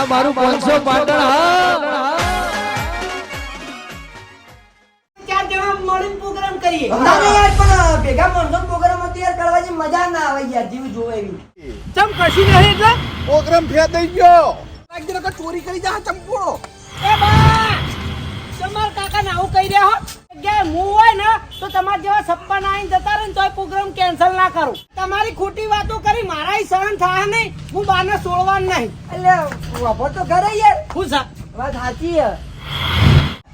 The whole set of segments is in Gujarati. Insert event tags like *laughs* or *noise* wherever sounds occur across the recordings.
આ મારું પાંચસો પાટણ હા. ચાર જણા મળીને પ્રોગ્રામ કરીએ. ના ના યાર પણ ભેગા માણસો પ્રોગ્રામ હતો યાર કરવાની મજા ના આવે યાર જીવ જોવે એવી ચમ કશી નહીં એટલે? પ્રોગ્રામ ફેર થઈ ગયો. ચોરી કરી જા ચંપોળો એ બા તમાર કાકા ને આવું કહી રહ્યા હો. જગ્યાએ હું હોય ને તો તમારા જેવા સપ્પન આવીને જતા રહે ને તોય પ્રોગ્રામ કેન્સલ ના કરું. તમારી ખોટી વાતો કરી મારા સહન થાય નહીં હું બાને છોડવાનું નહીં. એટલે વાપર તો ઘરે યાર. હું વાત સાચી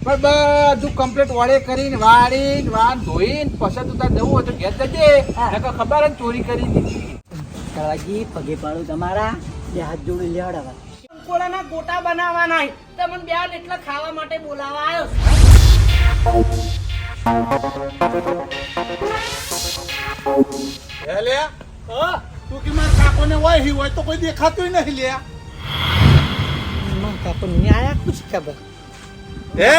પણ બધું કમ્પ્લીટ વાળે કરીને વાળીને વાન ધોઈને પછી તું તાર જવું હોય તો ઘેર જજે. નકર ખબર જ ચોરી કરી દીધી. કળવાજી પગે પાડું તમારા. બે હાથ જોડી લેવડાવા કોળાના ગોટા બનાવવાના નહીં તમને બે એટલે ખાવા માટે બોલાવા આવ્યો લે તું કે મારા કાકોને હોય હી હોય તો કોઈ દેખાતું નહીં લે કાકો નહીં આયા કુછ ખબર? હે?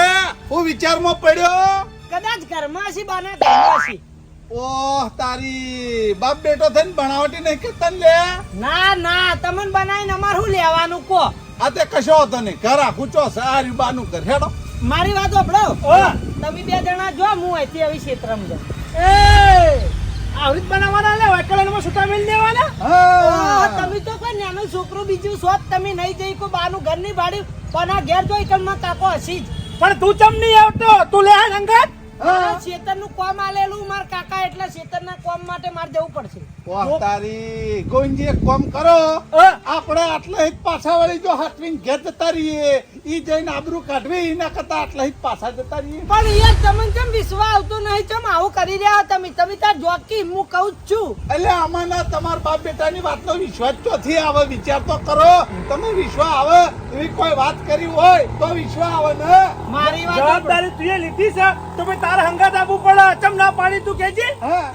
હું વિચારમાં પડ્યો? કદાચ ઘરમાં હશે બાના ઘરમાં ઓહ તારી બાપ બેટો થઈને ભણાવટી નહીં કે તન લે ના ના તમને બનાવીને અમારે શું લેવાનું કો આ તે કશો હતો નહીં. ઘર આખું ચો સારી બાનું ઘર. હેડો. મારી વાત સાંભળો. તમે બે જણા જો હું અહીંથી આવી ક્ષેત્રમાં જાઉં. જ બનાવવાના લે વાકડામાં સુતા મેલ દેવાના? તમે તો કોઈ નાનો છોકરો બીજું શોધ તમે નહીં જઈ કોઈ બાનું ઘર નહીં ભાડ્યું પણ આ ઘેર જોઈ કલમાં તાકો હસી જ. પણ તું ચમ નહીં આવતો? તું લે આ અંગત શેતરનું કોમ આલેલું માર કાકા એટલે શેતરના કોમ માટે મારે જવું પડશે. તારી ગોવિંદજી એક કોમ કરો. આપણે આટલા હિત પાછા વળી જો હાથવીને ઘેર જતા રહીએ ઈ જઈને આબરૂ કાઢવી એના કરતા આટલા હિત પાછા જતા રહીએ. પણ યાર તમને કેમ વિશ્વાસ આવતો નહીં? ચમ આવું કરી રહ્યા તમે? તમે તાર જોકી હું કહું છું. એટલે આમાંના તમાર બાપ બેટાની વાતનો વિશ્વાસ ચોથી આવે વિચાર તો કરો. તમે વિશ્વાસ આવે? એવી કોઈ વાત કરી હોય તો વિશ્વાસ આવે ને? મારી વાત જવાબદારી તું લીધી છે. તો ભાઈ તારે હંગાત આપવું પડે અચમ ના પાડી તું કેજે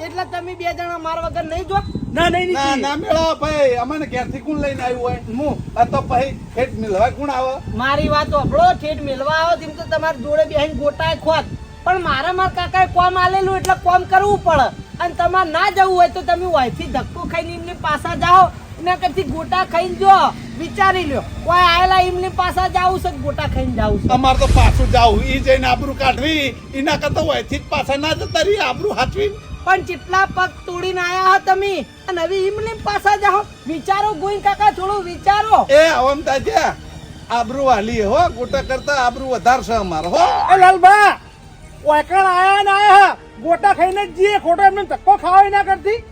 એટલે તમે બે જણા મારા વગર નહીં જો ના નહીં ના ના મેળા ભાઈ. અમને ઘેરથી કોણ લઈને આવ્યું હોય? હું. આ તો પછી ઠેઠ મિલવા કોણ આવે? મારી વાત સાંભળો ઠેઠ મિલવા આવો તેમ તો તમારી જોડે બેહીને ગોટાય ખોત પણ મારા મારા કાકાએ કોમ આલેલું એટલે કોમ કરવું પડે. અને તમારે ના જવું હોય તો તમે વહીથી ધક્કો ખાઈને એમની પાછા જાઓ. એના કરતી ગોટા ખાઈને જો વિચારી લ્યો. કોઈ આયેલા એમની પાછા જાવું છે ગોટા ખાઈને જાવું છે? અમાર તો પાછું જાવું. ઈ જઈને આબરૂ કાઢવી. એના કરતા હોયથી જ પાછા ના જતા રહી આબરૂ હાચવી પણ જેટલા પગ તોડીને આયા હો તમે. અને હવે એમની પાછા જાઓ. વિચારો ગોઈન કાકા થોડું વિચારો. એ અવમતા છે આબરૂ વાલી હો. ગોટા કરતા આબરૂ વધારશે છે અમારે હો. એ લાલબા વાયકણ આયા ને આયા ગોટા ખાઈને જીએ જઈએ. ખોટો એમને ધક્કો ખાવ ના કરતી.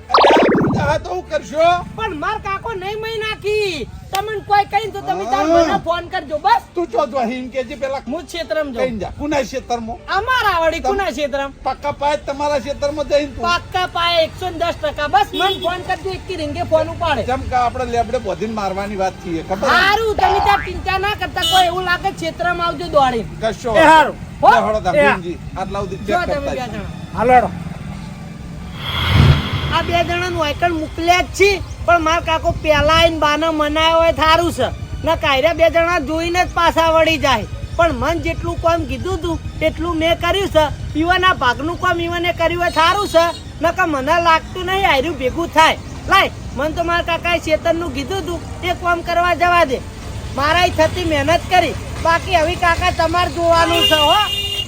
હા તો હું કરશો? પણ માર કાકો નહીં મહી નાખી. તમને કોઈ કહીને તો તમે તાર મને ફોન કરજો બસ. તું ચો જો હિમ કે જે પેલા હું ક્ષેત્રમાં કઈ જાઉં જા. કુના ક્ષેત્રમ? અમારા વાળી કુના ક્ષેત્રમ. પક્કા પાય તમારા ક્ષેત્રમ જઈને તું. પાક્કા પાયા એકસો દસ ટકા. બસ મને ફોન કરજો એક રીંગે ફોન ઉપાડે. જેમ કે આપણે લેબડે બોધીન મારવાની વાત છીએ ખબર ને? સારું તમે ત્યાં ચિંતા ના કરતા કોઈ એવું લાગે ક્ષેત્રમ આવજો દોડી કશો એ હારું. હળો તા ગુંજી. આટલા જો તમે બે કરતા જ. હાલો આ બે જણાનું વાયકણ મોકલ્યા જ છે, પણ મારા કાકો પેલા આઈને બાને મનાયો હોય થારું છે. ના કાયરા બે જણા જોઈને જ પાછા વળી જાય. પણ મન જેટલું કામ કીધું તું, એટલું મેં કર્યું છે. ઈવાના ભાગનું કામ ઈવને કર્યું હોય સારું છે. નકા મને લાગતું નહીં, આયરું ભેગું થાય. લાય, મન તો મારા કાકાએ ચેતનનું કીધું તું એ કામ કરવા જવા દે. મારાય થતી મહેનત કરી. બાકી હવે કાકા તમારે જોવાનું છે હો.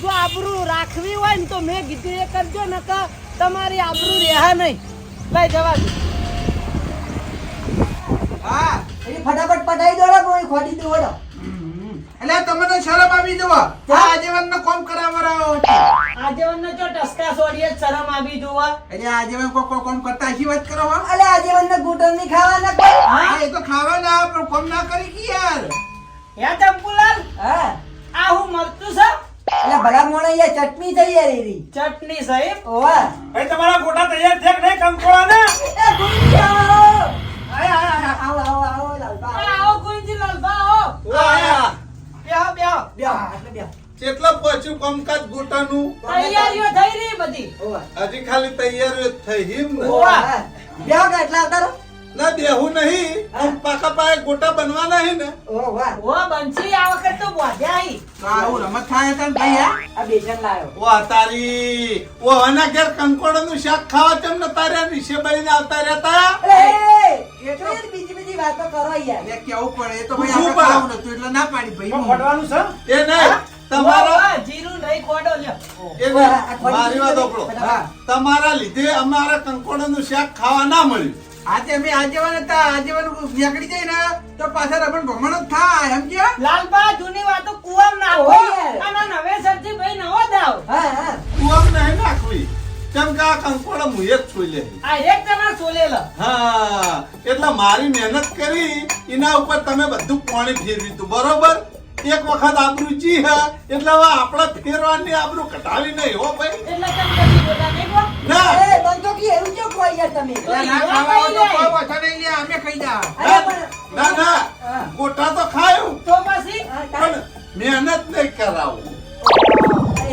જો આબરૂ રાખવી હોય ને તો મેં કીધું એ કરજો નકા તમારી આબરૂ રહ્યા નહીં. લઈ જવા દે. હા. એ ફટાફટ પટાઈ દો રે કોઈ ખોડી દો એટલે તમને શરમ આવી જવા આજીવન નો કોમ કરાવરાઓ આજીવન નો જો ટસકા સોડીએ શરમ આવી જોવા એટલે આજીવન કો કો કોમ કરતા આખી વાત કરો એટલે અલે આજે મને ગોટલ ખાવા ખાવાના કોઈ હા? એ તો ખાવાના પણ કોમ ના કરી કી યાર? હે ચંપુલાલ? હા. આ હું મરતું છે? એટલે ભલા મોણે યાર ચટણી તૈયાર રહી ચટણી સાહેબ? ઓવા. ભાઈ તમારા ગોટા તૈયાર છે કે નહીં કંકોળા ને? એ ગુંજી આવો. આયા આયા આવો આવો આવો લાલબા આવો. કોઈજી લાલબા આવો. બેહો બેહો. બેહો એટલે બેહો. કેટલા પહોંચ્યું કામકાજ ગોટાનું? તૈયારીઓ થઈ રહી બધી. હજી ખાલી તૈયારીઓ થઈ હિમ ને? ઓવા. બેહો આવતા ના દેહું નહીં. પાકા પાયે ગોટા બનવાના હે ને. ઓવા ઓ બંસી આ વખત તો બોધ્યા આઈ. આવું રમત થાય તન ભાઈ આ બેજન લાયો. ઓ તારી ઓ આના ઘેર કંકોડા નું શાક ખાવા તેમ ન તારે વિશે બળીને આવતા રહેતા? એ યાર બીજી બીજી વાતો કરો યાર. એટલે કેવું પડે? એ તો ભાઈ આપણે? ખાવું નતું એટલે ના પાડી ભાઈ હું. ખોટવાનું છે? એ નહીં તમારો જીરું નહીં ખોડો લ્યો. એ નહીં, મારી વાત. નહીં. હા. તમારા લીધે અમારા કંકોડાનું શાક ખાવા ના મળ્યું. આજે અમે આજીવન હતા આજીવન નીકળી જાય ને તો પાછા રમણ ભમણ જ થાય સમજ્યો લાલબા જૂની વાતો કુવામ નાખો. અને નવેસરથી ભાઈ નવો દાવ. હા હા. તું આમ નહીં નાખવી. કેમ કે આ કંકોડા મુએ જ છોલે આ એક જણા છોલેલ હા એટલે મારી મહેનત કરી એના ઉપર તમે બધું પાણી ફેરવી તું બરોબર? એક વખત આબરૂ જી હે એટલે હવે આપણે ફેરવાની આબરૂ કઢાવી નહીં હો ભાઈ. એટલે તમે કદી બોલા નહીં ના. એ બંધો કી એવું કેમ કોઈ યાર તમે? ના ના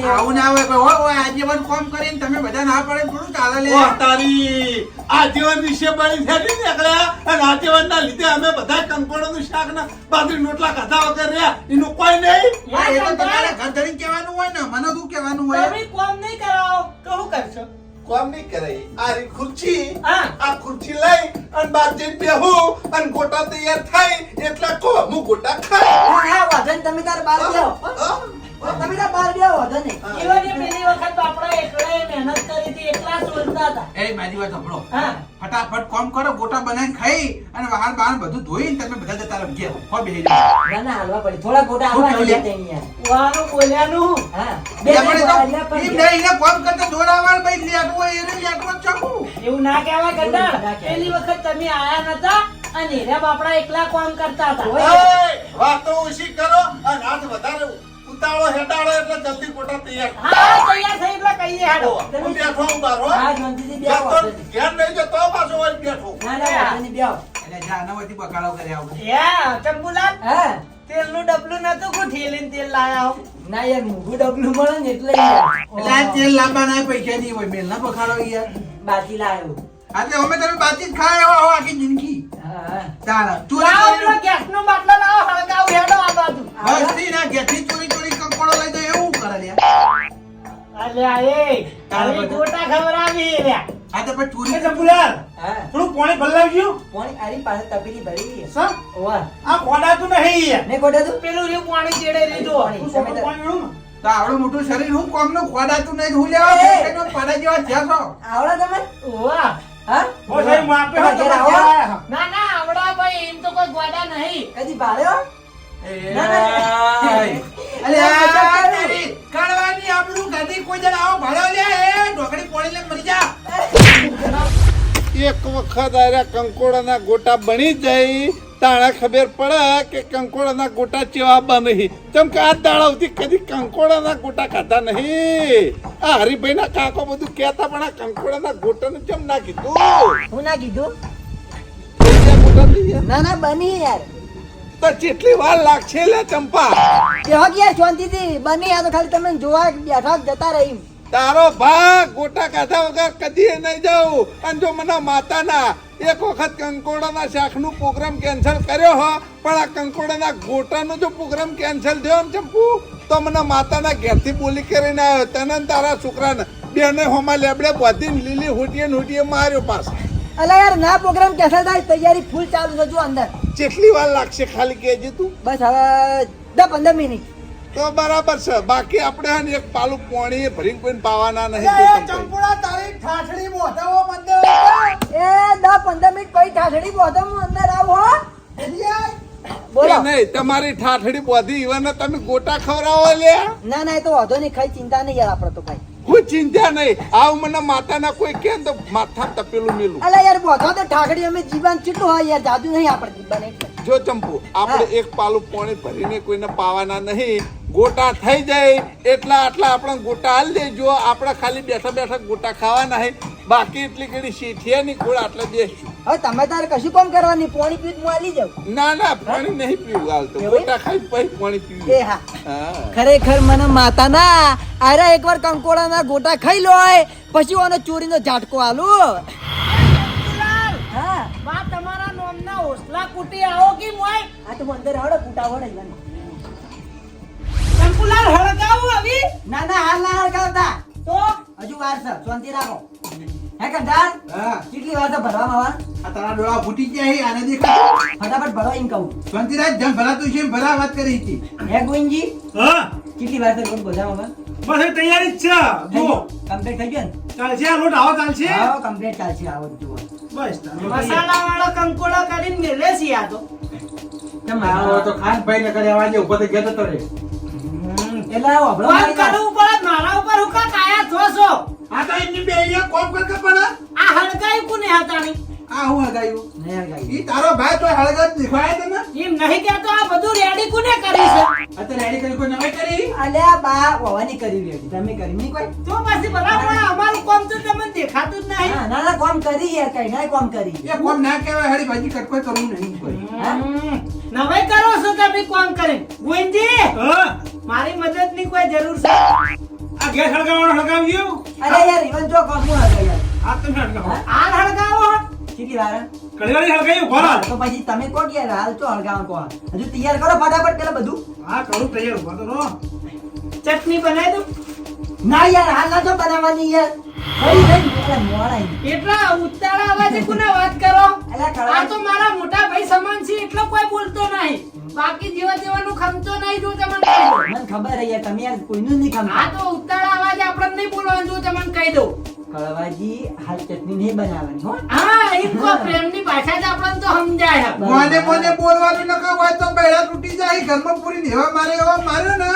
આવું ના હોય ભાઈ હોય આજીવન કામ કરીને તમે બધા ના પડે થોડું ચાલે લે. તારી આજીવન વિશે બળી થયેલી નીકળ્યા અને આજીવન ના લીધે અમે બધા કંકોડોનું શાક ના બાજરી રોટલા ખાધા વગર રહ્યા. એનું કોઈ નહીં? એ તો તમારે ઘર ધરીને કહેવાનું હોય ને મને શું કહેવાનું હોય? તમે કોમ નહીં કરાવો તો કરશો? કોમ નહીં કરે. આ રી ખુરચી હા. આ ખુરચી લઈ અને જઈને બેહું અને ગોટા તૈયાર થાય. એટલે કો હું ગોટા ખાય હા, તમે તાર બાર. હા? તમે તાર બહાર બેહો, વાંધો નહીં. એવાની પેલી વખત બાપડા એકલાએ મહેનત કરી હતી એકલા સોલતા હતા એ મારી વાત સાંભળો હા ફટાફટ કોમ કરો ગોટા બનાવીને ખાઈ અને બહાર બહાર બધું ધોઈને તમે બધા જતા રહો ઘેર હો બેહી ના, ના, હાલવા પડે. થોડા ગોટા હાલવા કહ્યું ત્યાં યાર. બોલ્યાનું હા. બે એટલે ત્રણ આપણે તો વાગ્યા એમ પણ નહીં, એને કામ કરતા ભાઈ લેટવું લેટવું એવું ના કહેવાય ના કહેવાય. પેલી વખત તમે આયા નતા અને હીરા બાપડા એકલા કોમ કરતા હતા વાત તો ઓછી કરો અને હાથ વધારે ઉતાળો હેડાળો એટલે જલ્દી ગોટા તૈયાર હા તૈયાર થઈ એટલે કહીએ હેડો હું બેઠો હું બહાર હો. હા, શાંતિથી બેહો. ઘેર નહીં જતો પાછો હોય બેઠો ના, ના, નહીં, બેહો. એટલે જા નવથી બકાલો કર્યા આવું. યા ચંપુલાલ હા. તેલનું ડબલું નતું કોઈ ઠેલીને તેલ લાયા હું ના યાર મોંઘું ડબલું મળે ને એટલે એટલે આ તેલ ના પૈસા નહીં હોય મેલ ના બખાડો યાર બાકી લાવ્યો. એટલે અમે તમે બાતચીત ખાય એવા હો આખી જિંદગી હા, હા. લાવો પેલો ચોરી ગેસનો બાટલો લાવો હળગાવું હેડો આ બાજુ બસથી ના ઘેરથી ચોરી ચોરી કંકોડો લઈ જાય એવું કરે લ્યા અલ્યા એ તારી ગોટા ખવડાવી લ્યા આ તો પછી ચોરી એ ચંપુલાલ થોડું પાણી ભરલાવજો પોણી આરી પાસે તપેલી ભરી. સર ઓવા. આ ખોડાતું નહીં યાર કોડા તું? પેલું રહ્યું પાણી ચેડે લીધો પાણી. પાણી તો આવડું મોટું શરીર હું કોમનું ખોડાતું નહીં હું લેવા! પેટનો જેવા આવડે તમે? ના ના આવડા ભાઈ એમ તો કોઈ ગોડા નહીં. કદી ભાળ્યો? એ, ના, ના, *laughs* ના. અલે ના, આ મજાક કરું. તારી કડવાની આબરૂ ગાડી કોઈ જણ આવો ભાડો લે એ ઢોકળી પોણી લઈને મરી જા. *laughs* એક વખત આર્યા કંકોડાના ગોટા બની જાય. તાણા ખબર પડે કે કંકોડાના ગોટા ચેવા બને તેમ કે આ દાડાવથી કદી કંકોડાના ગોટા ખાતા નહીં. આ હરિભાઈના કાકો બધું કહેતા પણ આ કંકોડાના ગોટાનું કેમ ના કીધું? હું ના કીધું. ના ના બની યાર. તો કેટલી વાર લાગશે લે ચંપા. કેવો ગયા યાર શાંતિથી. બની આ તો ખાલી તમે જોવા બેઠા જતા રહી. તારો ભાગ ગોટા ખાધા વગર કદી નહીં જાઉં. અને જો મને માતાના એક વખત કંકોડાના શાખનું પ્રોગ્રામ કેન્સલ કર્યો હો પણ આ કંકોડાના ગોટાનો જો પ્રોગ્રામ કેન્સલ થયો ને ચંપુ તો મને માતાના ઘેરથી બોલી કરીને આવ્યો તને તારા છોકરાને બેને હોમાં લેબડે બધીને લીલી હુટીએ હુટીએ માર્યો પાસ અલા યાર ના પ્રોગ્રામ કેન્સલ થાય તૈયારી ફૂલ ચાલુ છે જો અંદર. કેટલી વાર લાગશે ખાલી કહેજે તું? બસ હવે દસ પંદર મિનિટ. તો બરાબર છે. બાકી આપણે હે એક પાલું પોણી ભરીને કોઈને પાવાના નહીં. ચંપુડા તારી ઠાઠડી બોધવો મંદિર એ દસ પંદર મિનિટ પછી ઠાઠડી બોધો અંદર આવો હો. બોલો. નહીં તમારી ઠાઠડી બોધી ઈવન તમે ગોટા ખવરાવો લે. ના ના એ તો વાંધો નહીં ખાઈ ચિંતા નહીં યાર આપણે તો કઈ કોઈ ચિંતા નહીં. આવ મને માતાના કોઈ કે તો માથા તપેલું મેલું. અલા યાર બોધો તો ઠાકડી અમે જીવન કેટલું હોય યાર જાદુ નહીં આપણે જીવન એટલે. જો ચંપુ આપણે એક પાલું પાણી ભરીને કોઈને પાવાના નહીં. ગોટા થઈ જાય એટલા આટલા આપણે ગોટા હાલ દેજો. આપણે ખાલી બેઠા બેઠા ગોટા ખાવાના હે બાકી એટલી ઘડી શીઠિયા ની ગોળ આટલે બેસશું. હવે તમે તારે કશું કામ કરવાની? પાણી પીત હું આલી જાઉં? ના ના પાણી નહીં પીવું હાલ તો. ગોટા ખાઈ પછી પાણી પીવું. એ હા. ખરેખર મને માતા ના અરે એકવાર કંકોડાના ગોટા ખાઈ લો પછી ઓને ચોરીનો ઝાટકો આલો. હા. બા તમારા નોમના ઓસલા કુટી આવો કે મોય? આ તો અંદર હળો કૂટા વળે ના ના હાલ ના હળગાવતા તો? હજુ વાર છે શાંતિ રાખો. હે કંટાળ? હા. કેટલી વાર તો ભરવામાં આવા આ તારા ડોળા ફૂટી ગયા છે, આને દેખાય ફટાફટ ભરો એમ કહું. શાંતિરાજ જેમ ભરાતું છે એમ ભરા વાત કરી હતી. હે ગોવિંદજી? હા. કેટલી વાર તો રોજ બધામાં બસ તૈયારી જ છે. જુઓ. કમ્પ્લીટ થઈ ગયો ને? ચાલશે આ લોટ આવો ચાલશે? આવો કમ્પ્લીટ ચાલશે આવો જ જુઓ. બસ. મસાલા વાળો કંકોડો કરીને મેલે છે આ તો. કેમ આવો? તો ખાન ભાઈ ને કરે અવાજે ઊભો થઈ ગયો તો રે એટલે કોમ મારી કરવું પડે મારા ઉપર હુકા કાયા છો છો આ તો એમની બે અહીંયા કોમ કર કે પણ આ હળગાયું કોને હતાણી? આ હું હળગાયું? નહીં હળગાયું. ઈ તારો ભાઈ તો હળગત દેખાય તને એમ નહીં કહેતો આ બધું રેડી કોને કરી છે? અત્યારે રેડી કરી કોઈ નમે કરી? અલ્યા બા વવાની કરી રેડી તમે કરી નહીં કોઈ? તો પછી બરાબર અમારું કોમ તો તમને દેખાતું જ નહીં. હા, ના ના કોમ કરી યાર કઈ ના કોમ કરી. એ કોમ ના કહેવાય હળી ભાજી કટકોઈ કરવું નહીં કોઈ. હમ. નવાઈ કરો છો તમે કોણ કરે? ગોવિંદજી હા. મારી મદદની કોઈ જરૂર છે? આ ગેસ હળગાવવાનો હળગાવ્યો અરે યાર ઇવન જો કોણનું હળગાવી યાર. આ તમે હળગાવો. હાલ હળગાવો. કેટલી વાર? કળિયાળી હળગાવ્યું ભરા તો પછી તમે કોણ યાર હાલ તો હળગાવ કોણ હજુ તૈયાર કરો ફટાફટ પેલા બધું. હા કરું તૈયાર ઊભા તો. ચટણી બનાવી દઉં? ના યાર હાલ ના તો બનાવવાની યાર. એટલે એટલા ઉત્તાળા અવાજે કોને વાત કરો? આ તો મારા મોટા ભાઈ સમાન છે એટલો કોઈ બોલતો નહીં. બાકી જેવા જેવાનું ખમતો નહીં જો તમને દઉં. મને ખબર હે તમે યાર કોઈનું નહીં આ તો ઉત્તાળા અવાજે આપણે નહીં બોલવાનું જો તમને કહી દઉં. કળવાજી હાલ ચટણી નહીં બનાવવાની હો. હા એમ પ્રેમની ભાષા જ આપણને તો સમજાય. હે. મોને મોને બોલવાનું ન હોય તો બેડા તૂટી જાય ઘરમાં પૂરી દેવા મારે એવા માર્યો ને.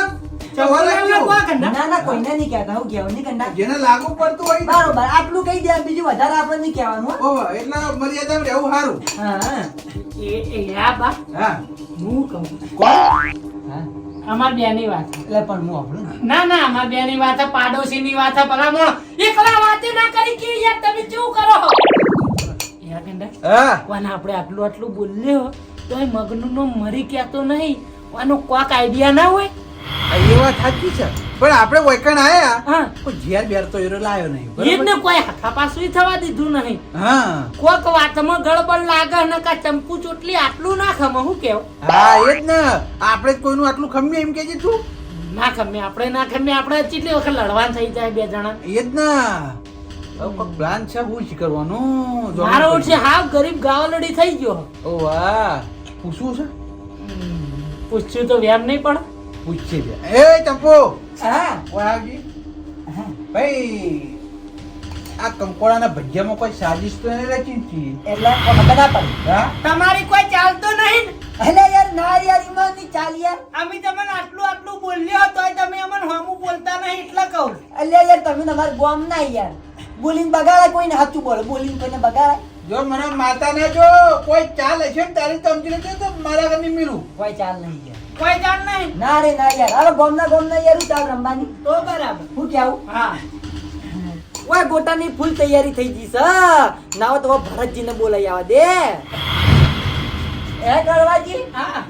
ના ના કોઈને નહીં કહેતા હું કહેવું નહીં કંડા જેને લાગુ પડતું હોય બરોબર આટલું કહી દે બીજું વધારે આપણે નહીં કહેવાનું ઓહો, એટલા મર્યાદામાં રહેવું સારું. હા. હા. એ એ હા બા હા. હું કહું. કોણ? હા. અમાર બેની વાત. એટલે પણ હું આપણું ના. ના અમાર બેની વાત પાડોશી ની વાત ભલા મોણો એકલા વાતે ના કરી કે યાર તમે કેવું કરો યાર કંડા હા. આપણે આટલું આટલું બોલ્યો તો એ મગનું નો મરી કહેતો નહીં. આનો કોક આઈડિયા ના હોય? એ વાત સાચી છે. પણ આપણે વૈકણ આયા કોઈ ઝેર બેર તો એરો લાયો નહીં એ ને કોઈ હાથા થવા દીધું નહીં. હા. કોક વાતમાં ગડબડ લાગે ને કા ચંપુ ચોટલી આટલું ના ખમે હું કેવ? હા એ જ ને. આપણે કોઈનું આટલું ખમીએ એમ કેજે તું? ના ખમે આપણે ના ખમે આપણે કેટલી વખત લડવાન થઈ જાય બે જણા? એ જ ને. પ્લાન છે હું જ કરવાનું? મારો. છે હાવ ગરીબ ગાવલડી થઈ ગયો. ઓ વાહ. પૂછવું છે? પૂછ્યું તો વ્યામ નહીં પડે. પૂછશે બે એ ચંપો! હા. હા. ભાઈ આ કંકોડાના ભજીયામાં કોઈ સાजिश તો નહીં રચી હતી. એટલે ખબર પડી હા? તમારી કોઈ ચાલતો નહીં? એટલે યાર ના યાર એમાં નહીં ચાલ યાર. અમે તમને આટલું આટલું બોલ્યો તોય તમે અમને હમું બોલતા નહીં એટલે કહું. એટલે યાર તમે તમારા ગોમ ના યાર. બોલીને બગાડે કોઈને સાચું બોલે. બોલીને કોઈને બગાડે જો મને માતા ના જો કોઈ ચાલ હશે ને તારી સમજી લેજે તો મારા ઘરની મિલું. કોઈ ચાલ નહીં કોઈ જાણ નહીં. ના રે ના યાર. હવે ગોમ ના ગોમ ના યાર ઉતાવ રમવાની. તો બરાબર. હું કેવું હા. ઓય ગોટાની ફૂલ તૈયારી થઈ ગઈ છે નાવ તો ભરતજી ભરતજીને બોલાઈ આવા દે. એ કરવાજી હા.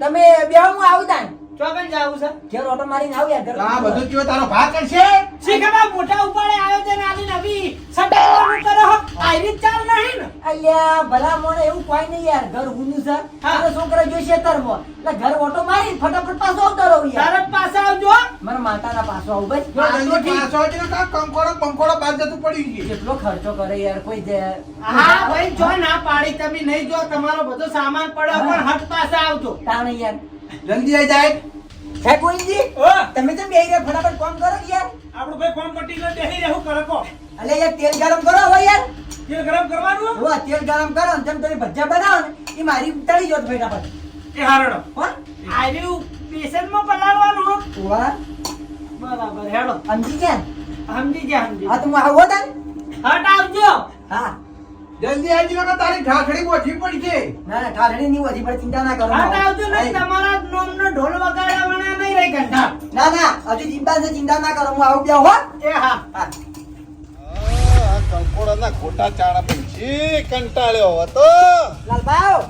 તમે બે હું આવું તાન ચોકન જાવું છે? ઘેર ઓટો મારીને આવ યાર આ બધું કેવો તારો ભાગ કરશે? શીખવા મોટા ઉપાડે આયોજન આલી નવી. સટાવાનું કરો આયરી ચાલ નહીં ને. અલ્યા ભલા મોણે એવું કોઈ નહીં યાર ઘર ઊંધું છે. મારો છોકરો જોઈશે તરમો એટલે ઘર ઓટો મારી ફટાફટ પાછો આવતો રહું યાર. તરત પાછા આવજો મારા માતાના પાછો આવું બસ. જો આ તો જલ્દી ઠીક. પાછો આવજે ને કાં કંકોડો બંકોડો બાદ જતું પડી ગયું કેટલો ખર્ચો કરે યાર કોઈ હા ભાઈ જો ના પાડી તમે નહીં જો તમારો બધો સામાન પડે પણ હટ પાસે આવજો. તાણ યાર. જલ્દી આવી જાય. હે ગોવિંદજી તમે તો બેહી રહ્યા? ફટાફટ કામ કરો યાર. આપણું ભાઈ કામ પટી ગયો બેહી રહેવું હું કો? અલે યાર તેલ ગરમ કરો હો યાર. તેલ ગરમ કરવાનું? હો તેલ ગરમ કરો ને તમે ભજ્જા ભજીયા બનાવો ને એ મારી તળી જો ફટાફટ. એ હારડો. હો? આયરી પેશન્ટમાં પલાળવાનું હો? વાહ બરાબર હેડો સમજી ગયા? સમજી ગયા સમજી હા તો આવો તાન હટ આવજો. હા. જલ્દી આવી નકર તારી ઢાંકડી ઓછી પડશે. ના ના ઠાઠડી ની ઓછી પણ ચિંતા ના કરો. હા આવજો નહીં તમારા નોમનો ઢોલ વગાડ્યા વણા નહીં રહી ઘંટા ના ના હજુ ચિંતા છે ચિંતા ના કરો હું આવું ગયા હો. એ હા. હા. કંકોડાના ખોટા ચાણા પંછી કંટાળ્યો હતો લાલભાઈ.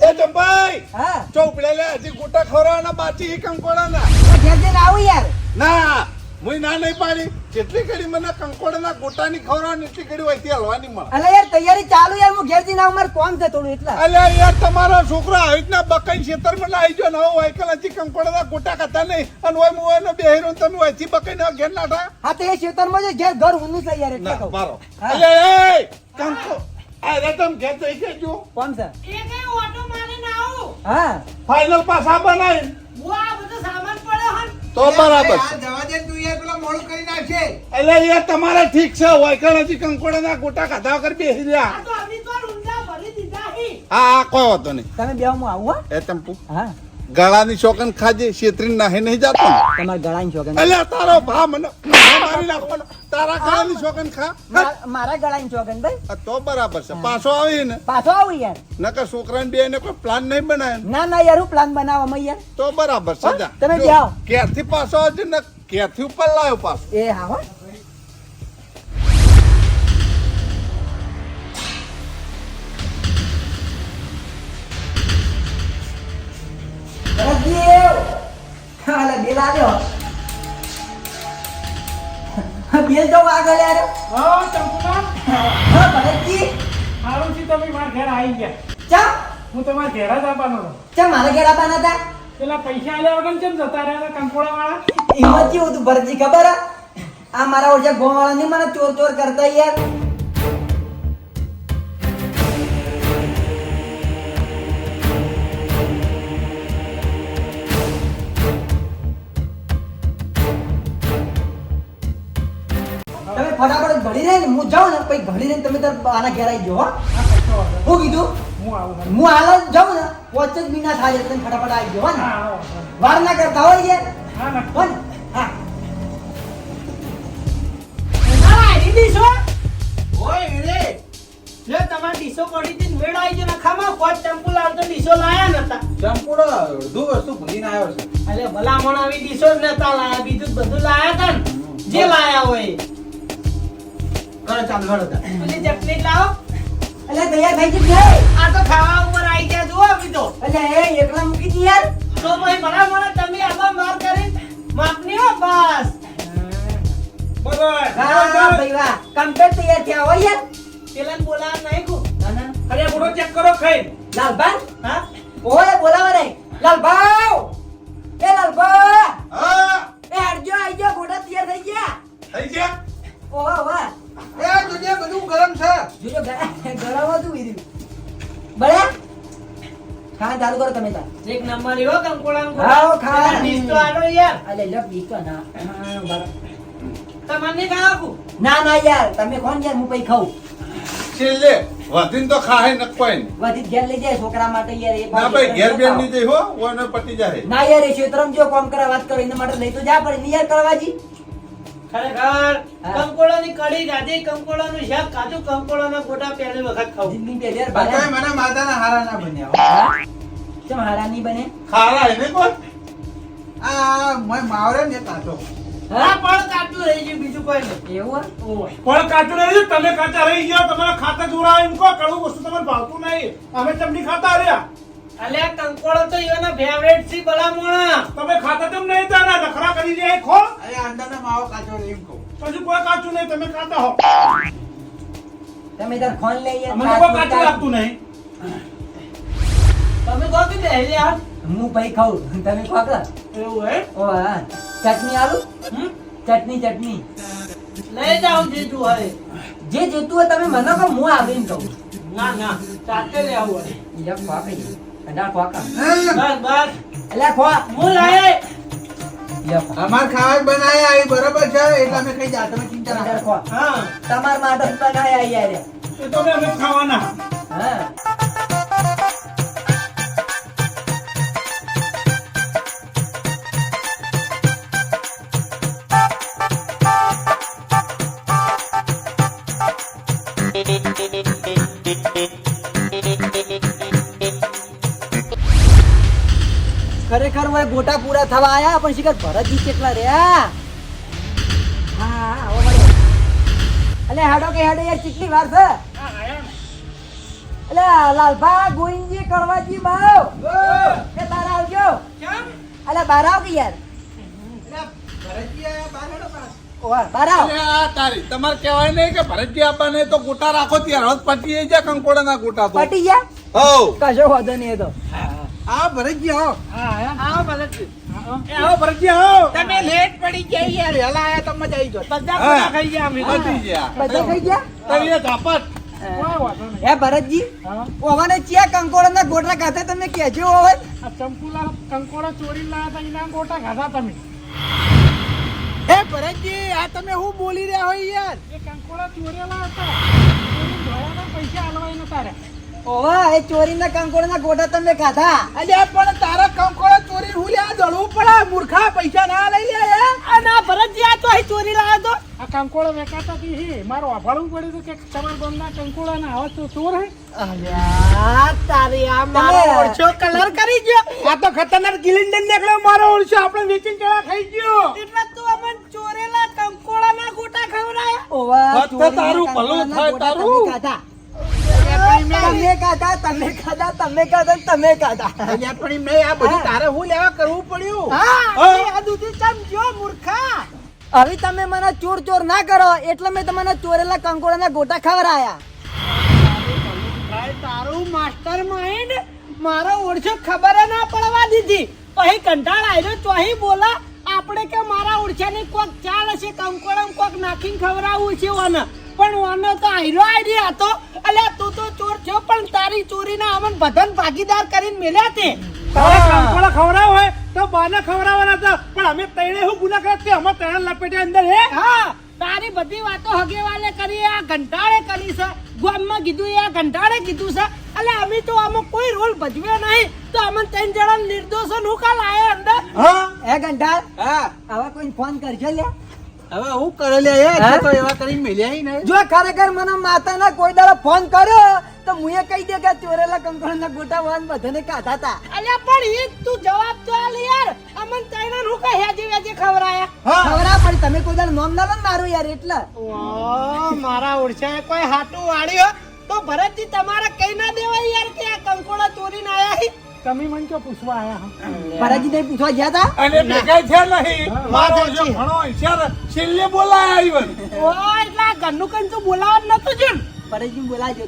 એ ચંપાઈ હા. ચોપડેલે હજી ગોટા બાકી ઈ કંકોડાના. ઘેર જઈને આવું યાર. ના મુઈ ના નહીં પાડી. જેટલી ઘડી મને કંકોડના ગોટાની ખવડાવવાની ને એટલી ઘડી વહીથી હલવાની મળે. અલે યાર તૈયારી ચાલુ યાર હું ઘેર જઈને આવું મારે કોમ છે થોડું એટલા. અલ્યા યાર તમારો છોકરો આવી રીતના બકાઈ ખેતરમાં આવી ગયો નવો હોય વાયકલ હજી કંકોડના ગોટા ખાતા નહીં. અને હોય હું એનો બેહીરો ને તમે બકાઈ ના ઘેર નાઠા હા તો એ ખેતરમાં જે ઘેર ઘર ઊનું છે યાર એટલે ના કહું. મારો. અલે એ કંકો. આ રે તમે ઘેર થઈ ગયો કોમ છે? એ કઈ ઓટો મારીને આવું. હા. ફાઇનલ પાસ બનાવી હું આ બધો સામાન પડ્યો હન તો બરાબર છે. જવા દે તું યાર પેલા મોડું કરી નાખશે એટલે એ તમારે ઠીક છે વાયકલ હજી કંકોડાના ગોટા ખાધા વગર બેસી રહ્યા. આ તો અભી તો ઊંડા ભરી દીધા હી. હા હા કોઈ વાંધો નહીં. તમે બે હું? આવું એ ચંપુ હા હા. ગળાની શોકન ખાજે છેતરી નાહે નહીં જાતો તમાર ગળાની શોકન અલ્યા તારો ભા મને મારી નાખવાનો. તારા ગળાની શોકન ખા. મારા ગળાની શોકન ભાઈ. તો બરાબર છે. પાછો આવી ને પાછો આવું યાર. નકર છોકરાને બે ને કોઈ પ્લાન નહીં બનાવે ના. ના યાર હું પ્લાન બનાવવામાં યાર. તો બરાબર છે જા. તમે જાઓ. ઘેરથી પાછો આવજે ને ક્યારથી ઉપર લાવ્યો પાછો? એ હા હો. ભરતજી! હાલે બિલ આવ્યો બિલ જો આગળ યાર હા ચંપુલાલ હા ભરતજી સારું છે તમે મારા ઘેર આવી ગયા ચા હું તમારા ઘેર જ આવવાનો હતો ચા મારા ઘેર આવવાના હતા પેલા પૈસા આલ્યા વગર કેમ જતા રહ્યા કંકોડા વાળા એમાં કેવું હતું ભરતજી ખબર? આ મારા ઓળખ્યા ગોવાળા નહીં મને ચોર ચોર કરતા યાર ઘડી રહે ને હું જાઉં ને પછી ઘડી રહીને તમે તાર આના ઘેર આવી જાઓ હો. હું કીધું હું આવું હું હાલ જાઉં ને પોચ જ મિનિટ થાય એટલે તમે ફટાફટ આવી જાઓ હો ને. વાર ના કરતા હોય યાર હા હો લે તમારી ડીશો પડી હતી ને મેળ આવી ગયો નખામાં પાંચ ટેમ્પો લાવતો ડીશો લાયા નતા. ચંપુડો અડધું વસ્તુ ભૂલીને આવ્યો છે. અલે ભલામણ આવી ડીશો જ નતા લાયા બીજું બધું લાયા તા જે લાયા હોય ચાલુ કરો તાર. પેલી ચટણી લાવો. અલે દયા થઈ જશે આ તો ખાવા ઉપર આવી ગયા જો અભી તો અલે એ એકલા મૂકી દી યાર. તો પછી ભલામણ તમે આમાં માર કરી માપની હો બસ. બરાબર. ભાઈ વાહ. કમ્પ્લીટ તૈયાર થયા હોય યાર. પેલા બોલાવા નહીં કુ અરે મોટો ચેક કરો ખાઈ. લાલભાઈ? હા? ઓય બોલાવા રે. લાલભાઈ! એ લાલભા હા. એ હરજો આઈ ગયો ગોડા તૈયાર થઈ ગયા. થઈ ગયા? ઓહો વાહ. એ જે બધું ગરમ છે. જોજો ગરમ હતું વીર્યું બળે? ખાવા ચાલુ કરો તમે તાર. એક નંબર એવો કંકોડા હાઓ, ખાવા. બીસ તો આનો યાર. અલે લે બીસ તો ના. હા, નહીં ખાવા ના ના યાર તમે કોણ યાર હું પૈ ખાઉં. છેલ્લે વધીન તો ખાહે ન કોઈ ને. ઘેર લઈ જાય છોકરા માટે યાર એ ના ભાઈ ઘેર બેનની જઈ હો ઓને પટી જાય. ના યાર એ ક્ષેત્રમ જો કામ કરવા વાત કરો એના માટે લઈ તો જા પડે નહીં યાર કરવાજી ખરેખર હા. કંકોડાની કઢી ગાધી કંકોડાનું શાક કાચું કંકોડાના ગોટા પહેલી વખત ખાવું જિંદગી પહેલી યાર પણ તોય ભલે. મને હારા ના બન્યા. કેમ હારા ની બને? ખારા એને કોણ આ મોય માવરે ને કાચો. હા? પણ કાચું રહી ગયું બીજું કોઈ નહીં. એવું? પણ કાચું રહી ગયું, તમે કાચા રહી ગયા તમારા ખાતા જોરા એમ કહો કડવું વસ્તુ તમને ભાવતું નહીં. અમે ચમડી ખાતા રહ્યા. અલ્યા કંકોડો તો એના ફેવરેટ છે બલામોણા તમે ખાતા તેમ નહીં તારા નખરા કરી જાય ખો અરે અંડાનો માવો કાચો એમ કહું. પછી કોઈ કાચું નહીં તમે ખાતા હો. તમે તાર ફોન લઈ યાર મને કોઈ કાચું લાગતું નહીં. તમે કહો કે દે યાર હું ભાઈ ખાઉં. તમે કહો કે એવું હે? ઓ હા. ચટણી આલુ? હમ? ચટણી ચટણી. લઈ જાઉં જીજુ હવે. જે જીતું હોય તમે મને કહો હું આવીને કહું ના ના સાથે લે આવું હવે. ઈજા ખોવા અઢાર ખોવા. બસ બસ. એટલે ખોવા હું લાયે અમાર ખાવા જ બનાયા આવી બરોબર છે એટલે અમે કઈ જા તમે ચિંતા ના હા. તમાર માટે બનાયા એ તો અમે ખાવાના. હા. ખરેખર ગોટા પૂરા થવા આયા? પણ શિખર ભરતજી કેટલા રહ્યા? હા હા આવો અલે હેડો કે હેડો યાર કેટલી વાર છે. અલે લાલભા ગોવિંદજી કરવાજી બાવ. એ બાર આવજો. કેમ? અલે બાર આવ કે યાર. ભરતજી આયા બહાર હેડો પાછા. બહાર આવો. અરે આ તારી તમારે કહેવાય નહીં કે ભરતજી આપવાને તો ગોટા રાખો ત્યાં હવે પટી જાય કંકોડાના ગોટા પટી ગયા? હઉ કશો વાંધો નહીં તો. આ ભરતજી આવો આવો ભરતજી. આવો ભરતજી આવો તમે લેટ પડી ગયા યાર. વહેલા આયા તો મજા આવી બધા ગોટા ખાઈ ગયા અમે. તો. ગયા. બધા થઈ ગયા? તરીએ ઝાપટ કોઈ વાંધો નહીં. હે ભરતજી? ઓવાને ચિયા કંકોડાના ગોટરા ખાતે તમે કેજો આ ચંપુલાલ કંકોડા ચોરી લાયા હતા એના ગોટા ખાધા તમે. હે ભરતજી આ તમે હું બોલી રહ્યા હોય યાર? એ કંકોડા ચોરેલા હતા. પૈસા આલવાય નતા રહ્યા. ઓવા એ ચોરીના કંકોડાના ગોટા તમે ખાધા? અલ્યા પણ તારા કંકોડા ચોરી હું લ્યા દળવું પડે? મૂર્ખા પૈસા ના લઈ લે આ ના ભરતજી આ તો અહીં ચોરી લાવ્યો તો. આ કંકોડા વેચાતા હતી હે. મારો વાપરવું પડ્યું કે તમારા ગામના કંકોડા ના આવે તો ચોર હે. અલ્યા, તારી આ મારો ઓછો કલર કરી ગયો આ તો ખતરનાક ગિલિન્ડર નીકળ્યો મારો ઓછો આપણે વેચીને કેળા ખાઈ ગયો એટલે તું અમને ચોરેલા કંકોડાના ગોટા ખવડાયા? ઓવા તો તારું ભલું થાય તારું. તમે ખાધા તમે ખાધા તમે ખાધા તમે ખાધા. અલ્યા પણ મેં આ બધું તારે હું લેવા કરવું પડ્યું? હા આ દૂધી ચમ જો મૂર્ખા. હવે તમે મને ચોર ચોર ના કરો એટલે મેં તમને ચોરેલા કંકોડાના ગોટા ખવડાયા. તારું માસ્ટર માઇન્ડ મારો ઓળખો ખબર ના પડવા દીધી. પછી કંટાળ આવ્યો ચોહી બોલા આપણે કે મારા ઓળશાની કોક ચાલ હશે કંકોડમ કોક નાખીને ખવડાવવું છે ઓને. પણ ઓને તો આયરો આઈડિયા હતો. અલ્યા તું તો ચોર છો પણ તારી ચોરીના અમન બધાને ભાગીદાર કરીને મેલ્યા તે. તારે ખવડાવ હોય તો બાને ખવડાવવાના હતા. પણ અમે તૈણે શું ગુના કર્યા તે? અમે તૈણે લપેટ્યા અંદર હે. હા તારી બધી વાતો હગેવાલે કરી આ ઘંટાળે કરી છે. ગામમાં કીધું એ આ ઘંટાળે કીધું છે. એટલે અમે તો આમાં કોઈ રોલ ભજવ્યો નહીં. તો અમે ત્રણ જણા નિર્દોષો નું કાલ આયા અંદર? હે. ઘંટાળ? હા. હવે કોઈ ફોન કરજો લે હવે હું કરે લે યાર હા? તે એવા કરીને મેલ્યા નહીં. જો ખરેખર મને માતાના કોઈ દાડો ફોન કર્યો તો મુએ કહી દે કે ચોરેલા કંકણના ગોટા વાન બધાને કાઢા તા. અલ્યા પણ એ તું જવાબ તો આલ યાર. અમને ત્રણનું કઈ હેજી વેજી ખવરાયા ખવરા પણ તમે કોઈ દાડો નોમ ના લો મારું યાર એટલે. ઓ મારા ઓળખાએ કોઈ હાટું વાળ્યો તો ભરતજી તમારે કઈ ના દેવાય યાર કે આ કંકોડા ચોરીને આયા હી? તમે મને કે પૂછવા આયા? ભરાજી પૂછવા ગયા તા? અને ભેગા છે નહીં. મારો વાત જો ઘણો ઈશાર છેલ્લે બોલાય આવ્યો ઓ એટલા ઘરનું કઈ તું બોલાવત નતું જન. પરાજી બોલાજો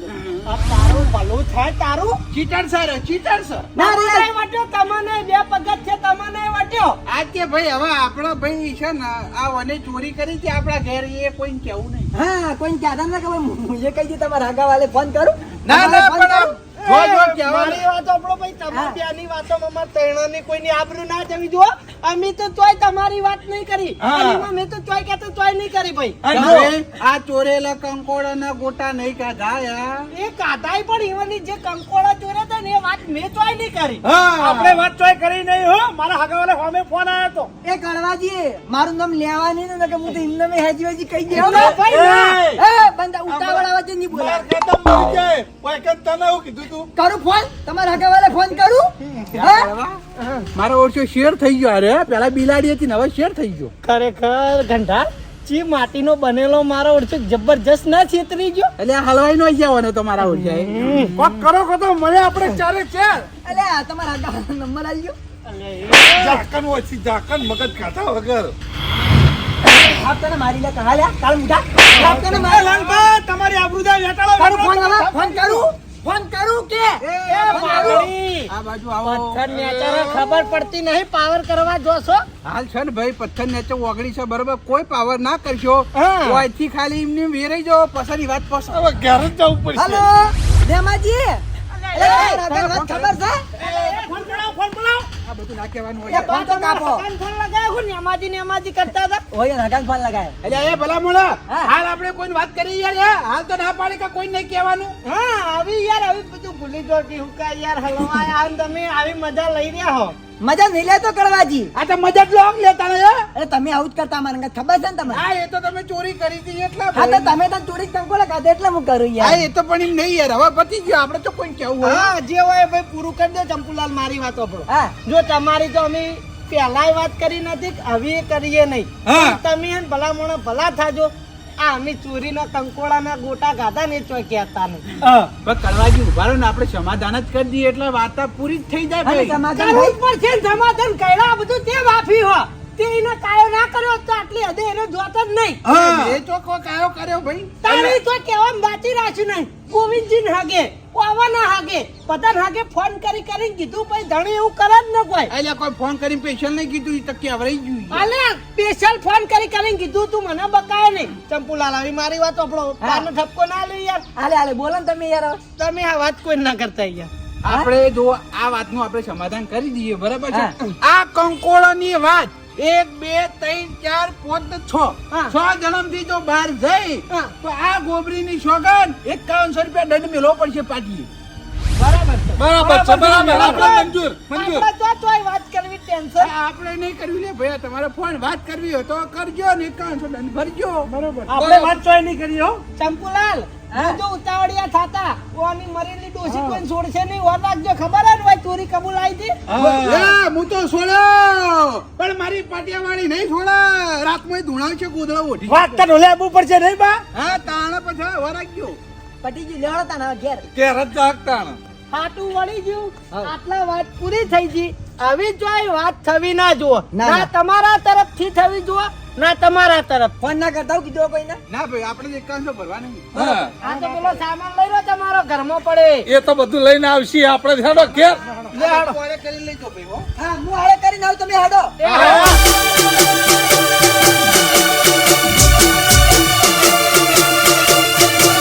આ તારો ભલો થાય તારું? Cheater sir cheater sir. ના રે વાટ્યો તમને બે પગત છે તમને વાટ્યો. આ કે ભાઈ હવે આપણા ભાઈ છે ને આ વને ચોરી કરી છે આપણા ઘેર એ કોઈને કેવું નહીં. હા કોઈ કહેતા ના ખબર મુજે કહી દે તમારા આગા વાલે ફોન કરું. ના ના પણ મારી વાતો આપણો ભાઈ તમારી ત્યાંની વાતોમાં મારા તૈણાની કોઈની આબરૂ ના જવી જુઓ. અમે તો તોય તમારી વાત નહીં કરી. હા. અને એમાં મેં તો તોય કહેતો તોય નહીં કરી ભાઈ. અને જો, તમે આ ચોરેલા કંકોડાના ગોટા નહીં ખાધા યાર એ કાધાય પણ એવાની જે કંકોડા ચોર્યા હતા ને એ વાત મેં તોય નહીં કરી. આપણે વાત ચોય કરી નહીં હો. મારા હગાવાલે હોમે ફોન આવ્યો તો. એ કડવાજી મારું નામ લેવા નહીં ને કે હું તો એમને મેં હેજી વેજી કહી દે ના, ભાઈ, એ. બંદા ઉતાવળ અવાજે નહીં બોલા માર ખેતર મરી જાય. કોઈ કે તને એવું કીધું તું. કરું ફોન? તમારા આગા વાલે ફોન કરું? હા? મારો ઓછો શેર થઈ ગયો. અરે પેલા બિલાડી હતી ને હવે શેર થઈ ગયો. ખરેખર ઘંટા ચી માટીનો બનેલો મારો ઓળખો જબરજસ્ત ના છેતરી ગયો? એટલે હલવાઈ નો જવાનો તમારા ઓછા કોક કરો કો તો મળે આપણે ચારે ચાર. એટલે તમારા નંબર આવી ગયો ઝાકન ઓછી ઝાકન મગજ ખાતા વગર. આપ તને મારી લે કહા લે કાલ મુઠા આપ તને મારી લાલ તમારી આબરૂદા વેટાળો ફોન ફોન કરું? ફોન કરું કે? એ માગણી. આ બાજુ આવો. પથ્થર નેચર ખબર પડતી નહીં પાવર કરવા જોશો. હાલ છે ને ભાઈ પથ્થર નેચર ઓગળી છે બરોબર? કોઈ પાવર ના કરશો. ઓયથી ખાલી એમને વેરાઈ જો પછાડી વાત પછ હવે ઘેર જ જવું પડશે. હેલો. દેમાજી. ખબર છે? ફોન કરાવો ફોન કરાવો. આ બધું ના કહેવાનું એ હોય ફોન તો કાપો. ફોન લગાવ્યો હું નેમાજી નેમાજી કરતા હતા. ઓય નગાન ફોન લગાય. એટલે એ ભલા મોળા હા. હાલ આપણે કોઈને વાત કરી યાર હાલ તો ના પાડી કે કોઈ નહીં કહેવાનું. હા આવી યાર આવી બધું ભૂલી ગયો કે હું કા યાર હલવાયા અને તમે આવી મજા લઈ રહ્યા હો. મજા નહીં લેતો કરવાજી આ તો મજા જ આમ લેતા ને અરે તમે આવું જ કરતા મને ખબર છે ને તમને? હા એ તો તમે ચોરી કરી હતી એટલે હા તો તમે તો ચોરી કંકોડા કાદે એટલે હું કરું હા યાર એ તો પણ એમ નહીં યાર હવે પતી ગયો આપણે તો કોઈ કેવું હોય. હા જે હોય ભાઈ પૂરું કરી દે ચંપુલાલ મારી વાત આપણો હા. જો તમારી તો અમે પહેલાય વાત કરી નથી હવે કરીએ નહીં. હા. તમે ભલા મોણા ભલા થાજો. આ અમે ચોરીના કંકોડાના ગોટા ગાધા ને ચોય હતા ને બસ કડવાજી ઊભા ને આપણે સમાધાન જ કરી દઈએ એટલે વાર્તા પૂરી જ થઈ જાય સમાધાન પડશે સમાધાન કર્યા બધું તે વાફી હો? તે એને કાયો ના કર્યો તો આટલી હદે એને જોતો જ નહીં. એ ચોખ્ખો કાયો કર્યો ભાઈ. તારી તો કેવા બાચી રાખ્યું નહીં. ગોવિંદજી હાગે ઓવાના હાગે બધા હાગે ફોન કરી કરીને કીધું ભાઈ ધણી એવું કરે જ ન કોઈ. એટલે કોઈ ફોન કરીને સ્પેશિયલ નહીં કીધું તો કેવરાઈ ગયું આલે સ્પેશિયલ ફોન કરી કરીને કીધું તું મને બકાય નહીં. ચંપુલાલ આવી મારી વાત આપણો પાનો ઠપકો ના લે યાર. હાલે હાલે બોલો ને તમે યાર તમે આ વાત કોઈ ના કરતા યાર. આપણે જો આ વાતનું આપણે સમાધાન કરી દઈએ બરાબર છે. આ કંકોળોની વાત એક બે ત્રણ ચાર પાંચ ને છ જન્મથી જો બહાર જઈ તો આ ગોબરીની સોગન એકાવનસો રૂપિયા દંડ મેળવો પડશે પાટીએ બરાબર છે. બરાબર છે આપણે મંજૂર મંજૂર. વાત કરવી ટેન્શન. આપણે નહીં કરવી લે ભાઈ તમારે ફોન વાત કરવી હોય તો કરજો ને એકાવનસો દંડ ભરજો. બરોબર. આપણે વાત ચોય નહીં કરી હો. ચંપુલાલ જો ઉતાવળિયા થાતા ઓની મરેલી ડોસી કોઈ છોડશે નહીં ઓર રાખજો ખબર હે ભાઈ ચોરી કબૂલ આવી હતી? એ, હું તો છોડ્યો પણ મારી પાટિયાવાળી નહીં છોડા. રાતમાં ધૂણાવ છે ગોદડા ઓઢી વાત તો ઢોલે આબુ પડશે નહીં બા? હા તાણે પછી રાખજો પટી ગયું લેવડો તા ના ઘેર. ઘેર જ જાગતાણ હાટું વળી ગયું. આટલા વાત પૂરી થઈ ગઈ. આવી જોઈ વાત થવી ના જુઓ. ના. તમારા તરફથી થવી જુઓ. ના તમારા તરફ. ફોન ના કરતા કીધો કોઈ ના ભાઈ આપણે એકાંશો ભરવા નહીં આ તો પેલો સામાન લઈ રહ્યો તમારો ઘરમાં પડે. એ તો બધું લઈને આવશે આપણે હેડો ઘેર. લે હેડો ઓળે કરી લઈ ભાઈ હો. હા હું હાડે કરીને આવું તમે હેડો.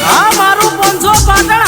હા મારું પંજો પાટણ